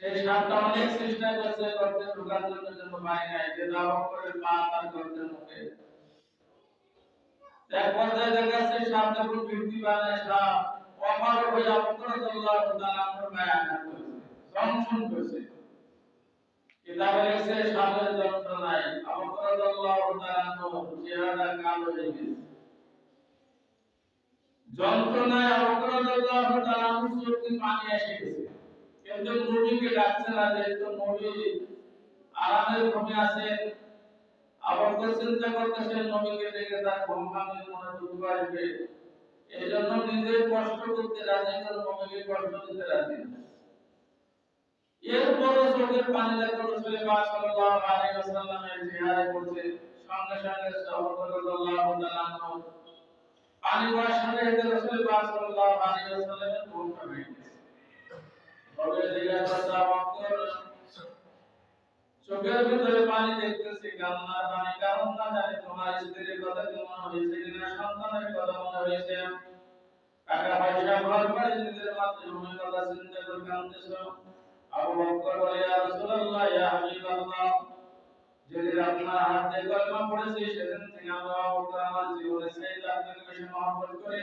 সেই অনেক চেষ্টা করছে ঢোকার জন্য যে করে পা তার এক পর্যায়ে দেখা যাচ্ছে সাপ অপার হয়ে করেছে কিতাবে লেখছে যন্ত্রণায় অপরাধ আল্লাহ তাআলা চেহারা কালো হয়ে গেছে। যন্ত্রণায় পানি এসে গেছে। কিন্তু নবীকে ডাকছে না, যেহেতু নবী আরামের ঘুমে আছেন আবার তো চিন্তা করতেছেন নবীকে দেখে তার ঘুম মনে দুঃখ আসবে। এই জন্য নিজের কষ্ট করতে রাজি করে নবীকে কষ্ট দিতে রাজি না। এরপরও চোখের পানি দেখে রসুল সাল্লাল্লাহু আলাইহি ওয়াসাল্লামের চেহারায় পড়ছে সঙ্গে সঙ্গে সাহাবা রাদিয়াল্লাহু তাআলা পানি সাথে রসুল সাল্লাল্লাহু আলাইহি ওয়াসাল্লামের ঘুমটা ভেঙে চোখের ভিতরে পানি দেখতেছি কান্নার পানি। কারণ না জানি তোমার স্ত্রীর কথা কি মনে হয়েছে কিনা, সন্তানের কথা মনে হয়েছে। টাকা পয়সা, ঘর বাড়ি, নিজের মাধ্যমে কথা চিন্তা করে কাঁদতেছ। আমরা জীবনে সেই করি।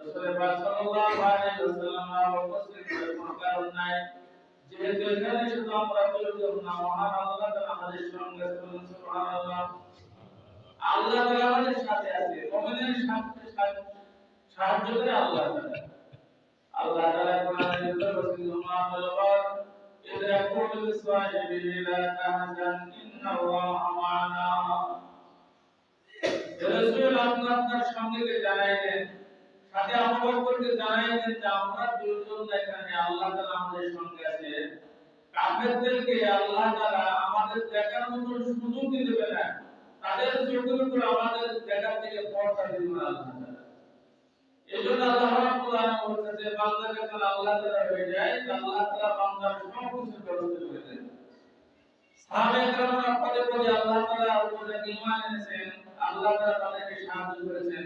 রাসূল পাক সাল্লাল্লাহু আলাইহি ওয়াসাল্লাম উপস্থিত কোনো কারণ নাই যেহেতু এখানে শুধু আমরা দুজন না মহান আল্লাহ তাআলা আমাদের সঙ্গে আছেন সুবহানাল্লাহ আল্লাহ তাআলা আমাদের সাথে আছে মুমিনের সাথে সাহায্য করে আল্লাহ তাআলা আল্লাহ তাআলা কোরআনে ভিতরে বলেছেন মা বলবার إذ يقول لصاحبه لا تحزن إن الله معنا রাসূল আপনি আপনার সঙ্গীকে জানাইলেন সাথে আবু বকরকে জানাইলেন যে আমরা দুজন এখানে আল্লাহ তাআলা আমাদের সঙ্গে আছে কাফেরদেরকে আল্লাহ তাআলা আমাদের দেখার মতো সুযোগ দিবে না। তাদের চোখের উপর আমাদের দেখার থেকে পর্দা দিবেন আল্লাহ তাআলা। এজন্য আল্লাহ রাব্বুল আলামিন যে বান্দা যখন আল্লাহ তাআলা হয়ে যায় আল্লাহ তাআলা বান্দার সব কিছু ব্যবস্থা করে দেন। সাহাবায়ে কেরামরা পদে পদে আল্লাহ তাআলার উপরে ঈমান এনেছেন, আল্লাহ তাআলা তাদেরকে সাহায্য করেছেন।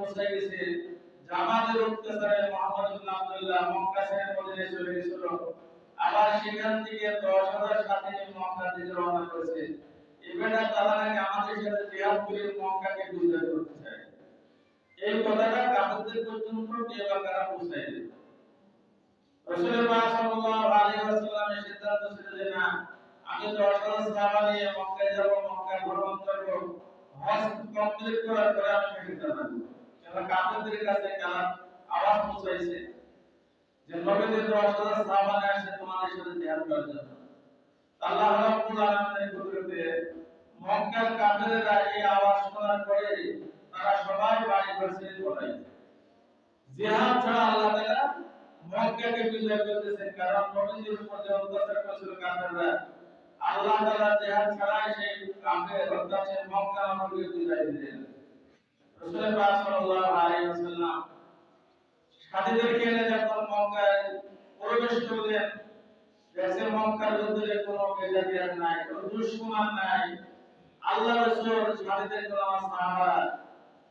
পর্যন্ত গেছে। জামাতের অত্যাচারে মোহাম্মদ ইবনে আব্দুল্লাহ মক্কা ছেড়ে মদিনায় চলে গেছিল। আবার সেখান থেকে দশ হাজার মক্কা থেকে রওনা করেছে। এবারে তারা নাকি আমাদের সাথে জিহাদ করে মক্কাকে বিজয় করতে চায়। এই কথাটা কাফেরদের পর্যন্ত কেবাকারা পৌঁছায় দিল? রাসূল পাক সাল্লাল্লাহু আলাইহি ওয়াসাল্লামের সিদ্ধান্ত ছিল যে না, আমি দশ হাজার সাহাবা নিয়ে মক্কায় যাব মক্কা ভ্রমণ করব হজ কমপ্লিট করার পরে আমি ফিরে যাব। কারণ কাফেরদের কাছে কালাম আওয়াজ পৌঁছাইছে যে নবীদের দশ হাজার সাহাবা নিয়ে আসছে তোমাদের সাথে জিহাদ করার জন্য। আল্লাহ রাব্বুল আলামিনের কুদরতে মক্কার কাফেররা এই আওয়াজ শোনার পরে তারা সবাই বাড়ি ঘর ছেড়ে চলে জিহাদ ছাড়া আল্লাহ তাআলা মক্কাকে বিজয় করতেছেন কারণ নবীদের উপর যে অত্যাচার করেছিল কাফেররা, আল্লাহ তাআলা জিহাদ ছাড়াই সেই কাফের সেই মক্কা নগরীকে বিজয় দিলেন রাসূল পাক সাল্লাল্লাহু আলাইহি ওয়াসাল্লাম সাথীদেরকে এনে যখন মক্কায় প্রবেশ করলেন দেখছেন মক্কার যুদ্ধে কোনো বেজাতিয়ার নাই, কোনো দুশমন নাই। আল্লাহ রাসূল সাথীদের আমার সাহাবা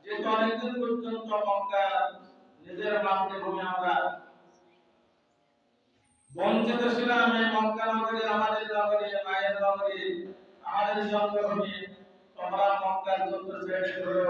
যেহেতু অনেকদিন পর্যন্ত মক্কা, নিজের মাতৃভূমি আমরা, বঞ্চিত ছিলাম এই মক্কা নগরী, আমাদের নগরী, মায়ের নগরী, আমাদের জন্মভূমি তোমরা মক্কার যুদ্ধ ছেড়ে করো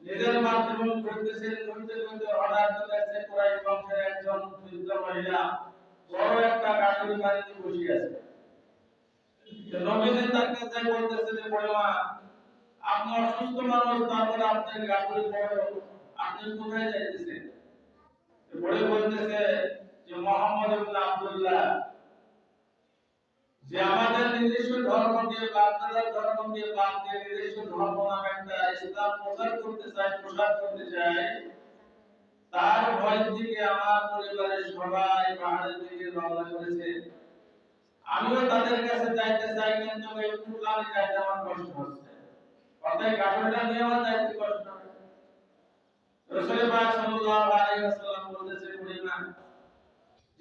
নিজের হঠাৎ দেখছে কুরাইশ বংশের একজন মহিলা বড় একটা কাঠুরি বাড়িতে বসে আছে তার বলতেছে যে বড়মা আপনি মানুষ তারপরে আপনার কাঠুরি বড় আপনি বড় বলতেছে যে মোহাম্মদ ইবনে আব্দুল্লাহ যে আমাদের নিজস্ব ধর্মকে বাপদাদার ধর্মকে বাদ দিয়ে নিজস্ব ধর্ম নামে একটা ইসলাম প্রচার করতে চায়, প্রসার করতে চায়, তার ভয় থেকে আমার পরিবারের সবাই পাহাড়ের দিকে রওনা করেছে। আমিও তাদের কাছে যাইতে চাই, কিন্তু এই কুরবানি যাইতে আমার কষ্ট হচ্ছে। অর্থাৎ কাঠটা নিয়ে আমার যাইতে কষ্ট হয়। রাসূল পাক সাল্লাল্লাহু আলাইহি ওয়াসাল্লাম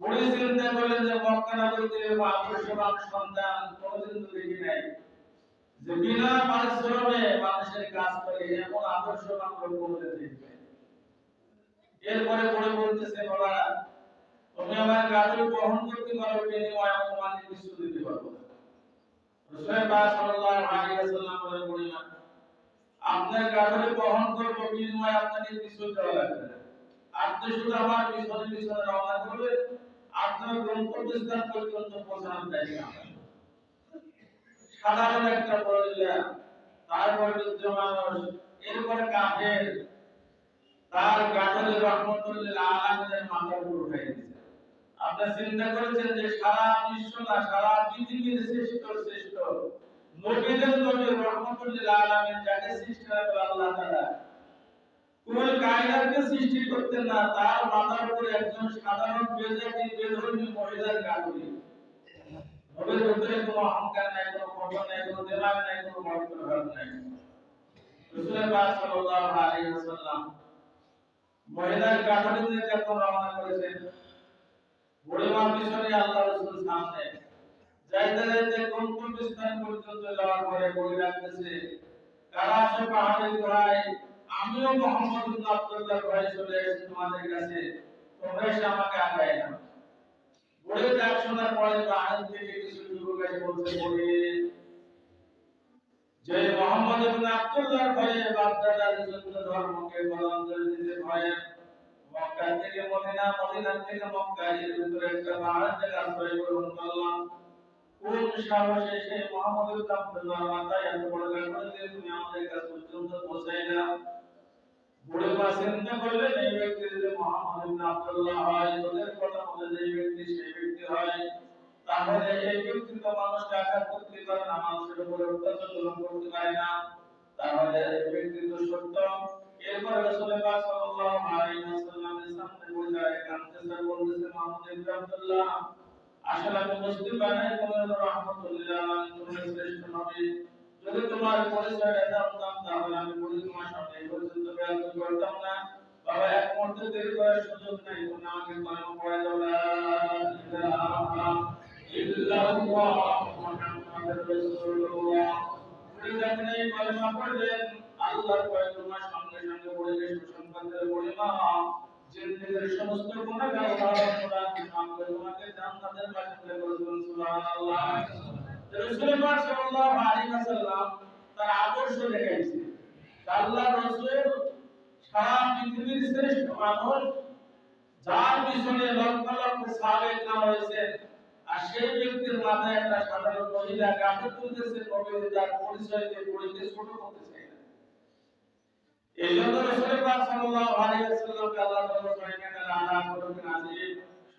বুড়ি চিন্তা যে মক্কা নগরীতে আদর্শবান সন্তান, কোনোদিন তো দেখি নাই। যে বিনা পরিশ্রমে মানুষের কাজ করে, এমন আদর্শবান লোক কোনোদিন দেখি এরপরে বুড়ি বলতেছে বাবা তুমি আমার গাড়ি বহন করতে পারো, বিনিময়ে আমি তোমাকে কিছু দিতে পারব না। রাসূল পাক সাল্লাল্লাহু আলাইহি ওয়াসাল্লাম বলে বুড়ি মা আপনার গাড়ি বহন করব, বিনিময়ে আপনাকে কিছু দেওয়া লাগবে না। শুধু আমার পিছনে পিছনে রওনা করবে আপনার গন্তব্যস্থান পর্যন্ত পৌঁছানোর দায়িত্ব সাধারণ একটা পড়লিয়া তারপর যুদ্ধ মানুষ এরপরে কাফের তার গাঠলে রহমতুল্লাহ আলামিনের মাথার উপর উঠে গেছে। আপনি চিন্তা করেছেন যে সারা বিশ্ব না, সারা পৃথিবীর শ্রেষ্ঠ শ্রেষ্ঠ নবীদের নবী রহমতুল্লাহ আলামিন যাকে সৃষ্টি আল্লাহ তাআলা কোন কায়দাকে সৃষ্টি করতেন না, তার মাথার উপরে একজন সাধারণ বেজাতি বেধর্মী মহিলার গাড়ি নবীর ভিতরে কোনো অহংকার নাই, কোনো খবর নাই, কোনো দেমাগ নাই, কোনো মর্তভাব নাই। মহিলার গাড়িতে কারা আছে পাহাড়ের গোড়ায় আমিও মোহাম্মদ আব্দুল্লাহ ঘরে চলে এসেছি তোমাদের কাছে। তোমরা এসে আমাকে আগায় না বলে ডাক শোনার পরে পাহাড় থেকে কিছু যুবক এসে বলছে বলে। যে মোহাম্মদ ইবনে আব্দুল্লাহ ঘরে বাপদাদার জন্য ধর্মকে বলান্তর দিতে ভয়ে মক্কা থেকে মদিনা মদিনা থেকে মক্কা, এর ভিতরে একটা পাহাড় থেকে আশ্রয় গ্রহণ করলাম কোন সাহসে সেই মোহাম্মদ ইবনে মাথায় এত বড় দিয়ে তুমি আমাদের কাছে পর্যন্ত পৌঁছাই না? বুড়ো মা চিন্তা করলেন এই ব্যক্তি যদি মোহাম্মদ ইবনে আব্দুল্লাহ হয় তোদের কথা মতো যে ব্যক্তি সেই ব্যক্তি হয়, তাহলে এই ব্যক্তি তো মানুষকে আঘাত করতে পারে না, মানুষের উপরে অত্যাচার জুলুম করতে পারে না। তাহলে এই ব্যক্তি তো সত্য। এরপরে রাসূলের পাক সাল্লাল্লাহু আলাইহি ওয়াসাল্লামের সামনে বলে যায় কাঁদতে স্যার বলতেছে মোহাম্মদ ইবনে আব্দুল্লাহ, আসলে আমি মুসলিম বানাই, তোমার রহমতুল্লাহ আমি শ্রেষ্ঠ নবী। যদি তোমার পরিচয় জানতাম তাহলে আমি বলি, তোমার সামনে এই পর্যন্ত বেয়াদবি করতাম না। বাবা, এক মুহূর্তে দেরি করার সুযোগ নাই। তুমি আমাকে কলম পড়ে দাও গুনাহগার আল্লাহ করে রাসূল পাক সাল্লাল্লাহু আলাইহি ওয়াসাল্লাম তার আদর্শ দেখাইছে। আল্লাহ রাসূল সারা পৃথিবীর শ্রেষ্ঠ মানুষ, যার পিছনে লক্ষ লক্ষ সাহাবে না হয়েছে আর সেই ব্যক্তির মাথায় একটা সাধারণ মহিলা গাছে তুলতেছে নবীর যার পরিচয় দিয়ে পড়িতে ছোট করতে চায় না। এই জন্য রাসূল পাক সাল্লাল্লাহু আলাইহি ওয়াসাল্লামকে আল্লাহ তাআলা সহিহ আলা করবেন আজিব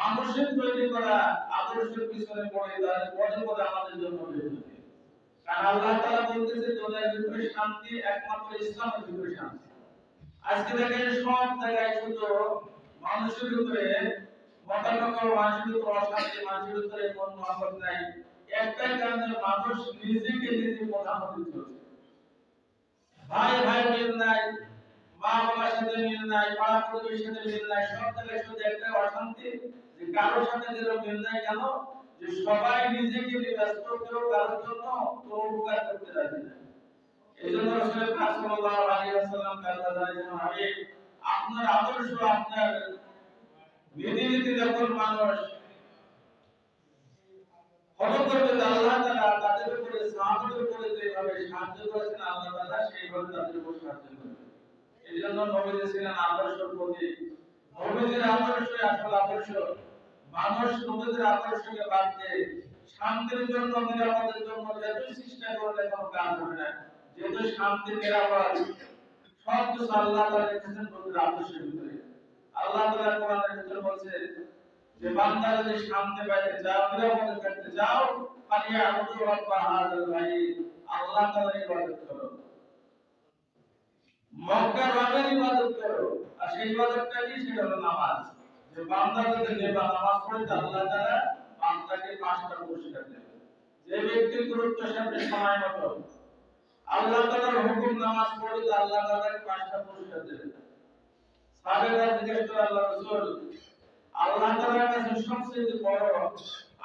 মানুষের তৈরি করা, আদর্শের পিছনে পড়ে তাহলে পদে পদে আমাদের জন্য কারণ আল্লাহ তাআলা বলতেছে ভিতরে শান্তি, একমাত্র শান্তি। আজকে দেখেন সব জায়গায় শুধু মানুষের ভিতরে মানুষের ভিতরে, অশান্তি মানুষের ভিতরে মন মহব্বত নাই। একটাই কারণে মানুষ নিজেকে নিজে ভাই ভাই মিল নাই মা বাবার সাথে মিল নাই পাড়া প্রতিবেশীর সাথে মিল নাই, সব জায়গায় শুধু একটাই অশান্তি। কারোর সাথে যেন মিল নাই কেন? যে সবাই নিজেকে ব্যস্ত কেউ কারোর জন্য কোনো উপকার করতে রাজি না এই জন্য পাক সাল্লাল্লাহু আলাইহি ওয়াসাল্লাম আল্লাহ জানিয়েছেন, আমি আপনার আদর্শ, আপনার বিধি নীতি যখন মানুষ। ফলো করবে আল্লাহ তাআলা তাদের উপরে, সাহাবাদের উপরে যেভাবে সাহায্য করেছেন, আল্লাহ তাআলা সেইভাবে তাদের উপর সাহায্য করবেন এই জন্য নবীজি ছিলেন আদর্শ প্রতীক। নবীজির আদর্শ আসল আদর্শ। মানুষ আদর্শকে বাদ দিয়ে শান্তির জন্য, নিরাপদের জন্য যতই চেষ্টা করলে কোনো কাজ হবে না, যেহেতু শান্তি, নিরাপদ, সব কিছু আল্লাহ তাআলা রেখেছেন নবীর আদর্শের ভিতরে। আল্লাহ তাআলা কোরআনের ভিতরে বলছে যে, বান্দা যদি শান্তি পাইতে চাও নিরাপদে থাকতে চাও ফালিয়া আবুদু রাব্বা হাযাল বাইত আল্লাহ তাআলার ইবাদত করো। মক্কা রবের ইবাদত করো। আর সেই ইবাদতটা কি? সেটা হলো নামাজ। যে বান্দা যদি নেবা নামাজ পড়ে আল্লাহ তাআলা বান্দাকে পাঁচটা পুরস্কার দেবে যে ব্যক্তি গুরুত্ব সাথে সময় মতো। আল্লাহ তাআলার হুকুম নামাজ পড়ে আল্লাহ তাআলাকে পাঁচটা পুরস্কার দেবে সাহাবারা জিজ্ঞেস করে, আল্লাহ রাসূল, আল্লাহ তাআলার কাছে সবচেয়ে বড়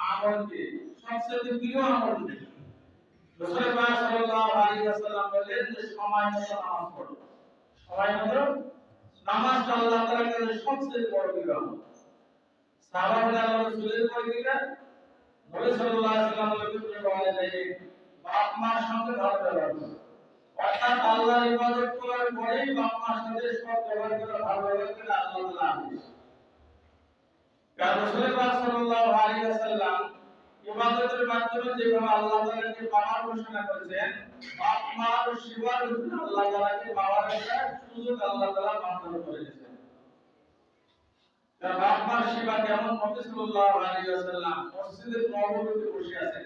আমল কি? সবচেয়ে প্রিয় আমল কি? রাসূল পাক সাল্লাল্লাহু আলাইহি ওয়াসাল্লাম বললেন যে সময় মতো নামাজ পড়ো। সময় মতো নামাজটা আল্লাহ তাআলার কাছে সবচেয়ে বড় আমল সাহাবারা রাসূলের পরে কি নবী সাল্লাল্লাহু আলাইহি ওয়াসাল্লাম বলে বলে যে বাপ মার সঙ্গে ভালো ব্যবহার অর্থাৎ আল্লাহর ইবাদত করার পরেই বাপ মার সাথে সব ব্যবহার করে, ভালো ব্যবহার করে আল্লাহ তাআলা আদেশ কারণ রাসূল পাক সাল্লাল্লাহু আলাইহি ওয়াসাল্লাম ইবাদতের মাধ্যমে যেভাবে আল্লাহ তাআলাকে পাওয়ার ঘোষণা করেছেন বাপ মার সেবার ভিতরে আল্লাহ তাআলাকে পাওয়ার একটা সুযোগ আল্লাহ তাআলা বান্দার করে দিয়েছেন। তার বাপ মার সেবা কেমন? নবী সাল্লাল্লাহু আলাইহি ওয়াসাল্লাম মসজিদে নববীতে বসে আছেন।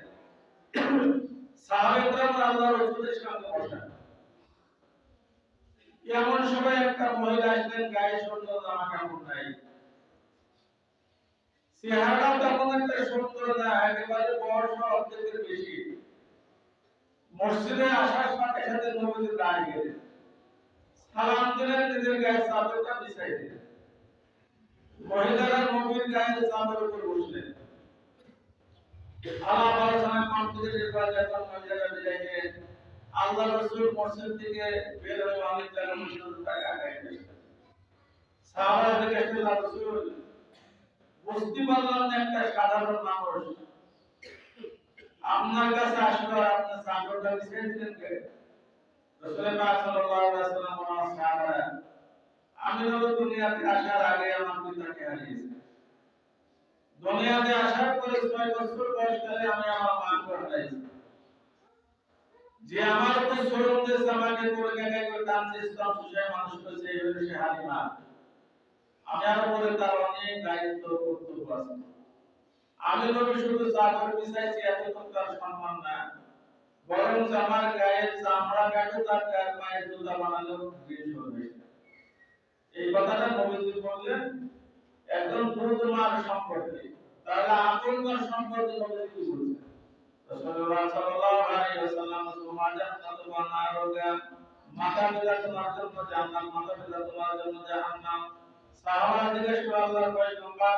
সাহাবায়ে কেরাম আল্লাহর রাসূলের সামনে বসা এমন সময় একটা মহিলা আসলেন, গায়ে সুন্দর জামা কাপড় নাই। চেহারাটাও অর্ধেকের বেশি। মসজিদে আসার সাথে সাথে নবীজি দাঁড়িয়ে সালাম দিলেন, নিজের গায়ে চাদরটা বিছাই দিলেন। মহিলারা নবীর গায়ে চাদর উপর বসলেন। একটা সাধারণ মানুষ আপনার কাছে আসলো আর আপনি চাদরটা বিছিয়ে দিলেন কে? রসুল পাক সাল্লাল্লাহু আলাইহি ওয়াসাল্লাম ওনার সাহাবারা, আমি হলো দুনিয়াতে আসার আগে আমার পিতাকে হারিয়েছি? দুনিয়াতে আসার পরে ছয় বছর বয়সকালে আমি আমার মাকে হারাইছি। যে আমার উপর শোরুম দিয়েছে আমাকে করে গায়ে করে টানছে ইসলাম সুশায় মানুষ করেছে, এই সে হালিমা। আমি আর উপরে তার অনেক দায়িত্ব কর্তব্য আছে। আমি নবী শুধু চাদর বিছাইছি এত তো তার সম্মান না। বরং আমার গায়ের চামড়া কাটে তার গায়ের পায়ে জুতা বানালো জিনিস হবে। এই কথাটা নবীজি বললেন, একজন গুরুত্বমান সম্পর্কে তাহলে আপনকার সম্পর্কে নবীজি কি বলছেন? রাসূলুল্লাহ সাল্লাল্লাহু আলাইহি ওয়াসাল্লাম সমাজের কত বানারোগা মাতা পিতা তোমার জন্য জান্নাত মাতা পিতা তোমার জন্য জাহান্নাম। সাহাবারা জিজ্ঞেস করে, আল্লাহর পয়গম্বর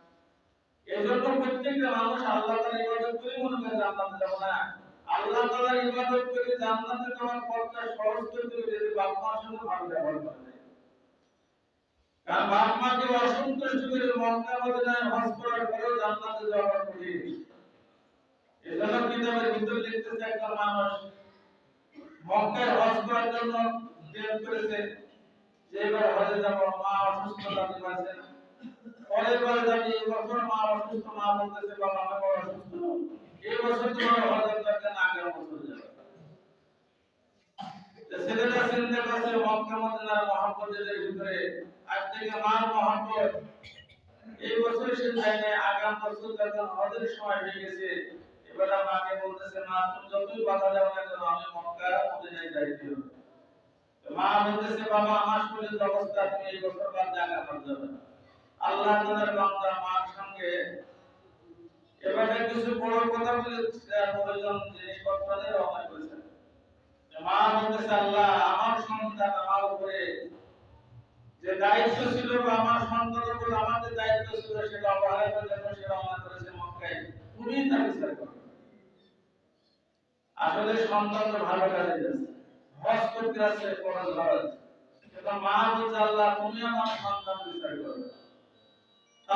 এজন্য প্রত্যেকটা মানুষ আল্লাহ তাআলার ইবাদত করে মনে করে জান্নাতে যাব না। আল্লাহ তাআলার ইবাদত করে জান্নাতে যাওয়ার পথটা সহজ করে দিবে যদি বাপ মার সঙ্গে ভালো ব্যবহার করে কারণ বাপ মাকে অসন্তুষ্ট করে মক্কা মদিনায় হজ করার পরেও জান্নাতে যাওয়া কঠিন। এজন্য কিতাবের ভিতর লিখতেছে একটা মানুষ মক্কায় হজ করার জন্য জেদ করেছে, যে এবার হজে যাব, মা অসুস্থ পারছে না পরের বারে যাবি এই বছর মা অসুস্থ, মা বলতেছে, বাবা আমি বড় অসুস্থ। এই বছর তোমার হজের দরকার না আগের বছর যাবে। ছেলেটা চিন্তা করছে মক্কা মদিনার মহব্বতের ভিতরে, আজ থেকে মার মহব্বত। এই বছর সে যায়নি আগাম বছর যখন হজের সময় হয়ে গেছে, এবার মাকে বলতেছে, মা, তুমি যতই বাধা দাও না কেন, আমি মক্কা মদিনায় যাইতে হবে। মা বলতেছে, বাবা, আমার শরীরের অবস্থা তুমি এই বছর বাদ জায়গা পাওয়া যাবে না। আল্লাহ তাআলার বান্দা মার সঙ্গে। এবারে কিছু বড় কথা বলে প্রয়োজন জিনিসপত্র নিয়ে রওনা করেছেন মা বলতেছে, আল্লাহ, আমার সন্তান আমার উপরে যে দায়িত্ব ছিল বা আমার সন্তানের উপর আমার যে দায়িত্ব ছিল, সেটা অবহেলার জন্য সে রওনা করেছে মক্কায়। তুমি তা বিচার করো। আসলে সন্তান তো ভালো কাজে যাচ্ছে হজ করতে আছে খরচ খরচ কিন্তু মা বলছে, আল্লাহ, তুমি আমার সন্তান বিচার করো।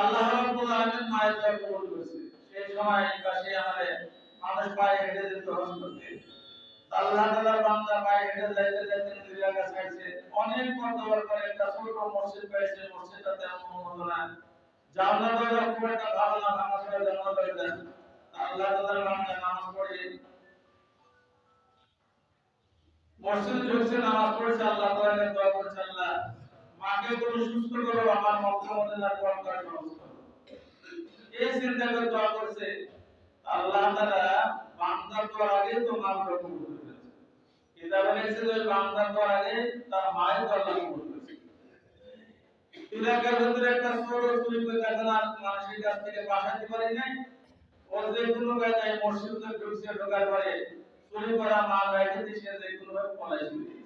আল্লাহ রাব্বুল আলামিন মায়ের দোয়া কবুল করেছে। সেই সময় পাশে আমাদের মানুষ পায়ে হেঁটে যেত করতে। আল্লাহ তাআলার বান্দা পায়ে হেঁটে যাইতে যাইতে দুই জায়গা ছাইছে অনেক পথ যাওয়ার পরে একটা ছোট মসজিদ পাইছে। মসজিদটা তেমন উন্নত না। জান্নাতটা খুব একটা ভালো না, নামাজ পড়ে জান্নাত হয়ে যায় আল্লাহ তাআলার বান্দা নামাজ পড়ে। মসজিদে ঢুকছে, নামাজ পড়েছে, আল্লাহ তাআলা দোয়া করেছে, আল্লাহ। মাকে তুমি সুস্থ করো আমার মক্কা মদিনার পরকার সহজ করো এই চিন্তা করে দোয়া করছে, আল্লাহ তাআলা বান্দার দোয়ার আগে তো রকম করে কিতাবে লিখছে যে, বান্দার দোয়ার আগে তার মায়ের দোয়া একটা করে মানুষের কাছ থেকে বাঁচাতে পারি নাই। যে করা কোনো পলাইছে।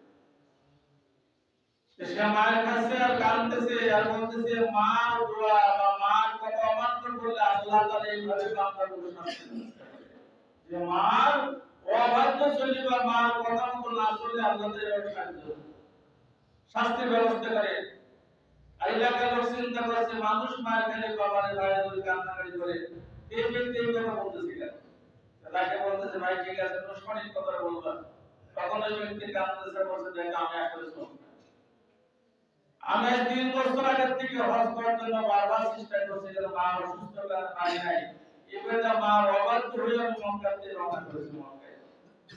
সে মায়ের আর মার মার মার মার ব্যবস্থা করে। চিন্তা করেছে, মানুষ মায়ের খেলে বাবার, ভাইয়ের ধরে করে। এই ব্যক্তি এই কথা বলতেছে তাকে বলতেছে, ভাই, ঠিক আছে কথা বললাম তখন ওই ব্যক্তি কান্দতেছে বলছে, দেখ, আমি আসলে শুনি। আমি তিন বছর আগে থেকে হজ করার জন্য বারবার চেষ্টা করছি যেন মা অসুস্থ কারণে পারি নাই। এবারে যা মা অবাধ্য হয়ে আমি মক্কাতে রওনা করেছি মক্কায়।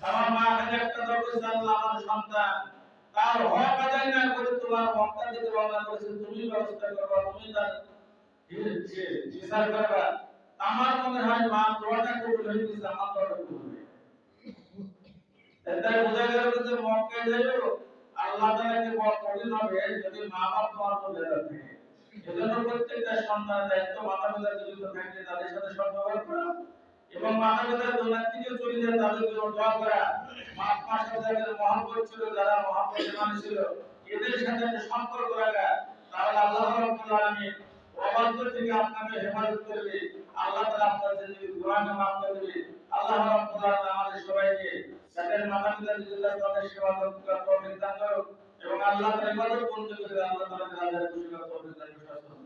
আমার মা এখানে একটা দরকার জানলা, আমার সন্তান, তার হক আদায় না করে তোমার মক্কা থেকে রওনা করেছে। তুমি ব্যবস্থা করবা তুমি তার বিচার করবা। আমার মনে হয় মা দোয়াটা কবুল হয়ে গেছে, আমার দোয়াটা কবুল হয়ে। তাই বোঝা গেল যে মক্কায় যাইও আল্লাহ তাআলাকে বড় কঠিন হবে, যদি মা বাপ তোমার মধ্যে থাকে প্রত্যেকটা সন্তানের দায়িত্ব মাতা পিতা জীবিত থাকলে তাদের সাথে করা এবং মাতা পিতা দুনিয়া থেকে তাদের জন্য দোয়া করা। মা ছিল, যারা ছিল এদের সাথে সম্পর্ক রাখা। তাহলে আল্লাহ রাব্বুল আলামিন থেকে আপনাকে হেফাজত করবে। আল্লাহ তাআলা মাফ করে দেবে আল্লাহ রাব্বুল আলামিন আমাদের সবাইকে মাতা পিতা নিজেদের তাদের সেবা করার তৌফিক এবং আল্লাহ করতে তাদের